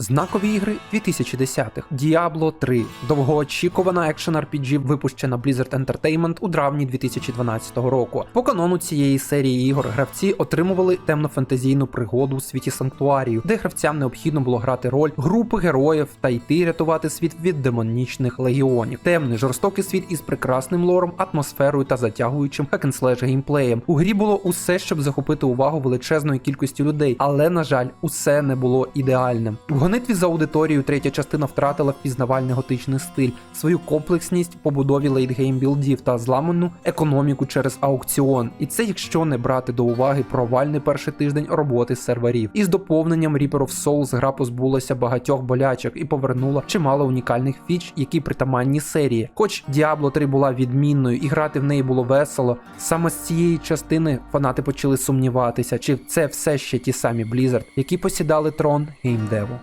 Знакові ігри 2010-х. Diablo 3. Довгоочікувана екшен RPG, випущена Blizzard Entertainment у травні 2012 року. По канону цієї серії ігор гравці отримували темно-фентезійну пригоду у світі санктуарію, де гравцям необхідно було грати роль групи героїв та йти рятувати світ від демонічних легіонів. Темний жорстокий світ із прекрасним лором, атмосферою та затягуючим хакенслеш геймплеєм. У грі було усе, щоб захопити увагу величезної кількості людей, але на жаль, усе не було ідеальним. Гонитві за аудиторією третя частина втратила впізнавальний готичний стиль, свою комплексність в побудові лейтгейм білдів та зламану економіку через аукціон. І це якщо не брати до уваги провальний перший тиждень роботи серверів. Із доповненням Reaper of Souls гра позбулася багатьох болячок і повернула чимало унікальних фіч, які притаманні серії. Хоч Diablo 3 була відмінною і грати в неї було весело, саме з цієї частини фанати почали сумніватися, чи це все ще ті самі Blizzard, які посідали трон геймдеву.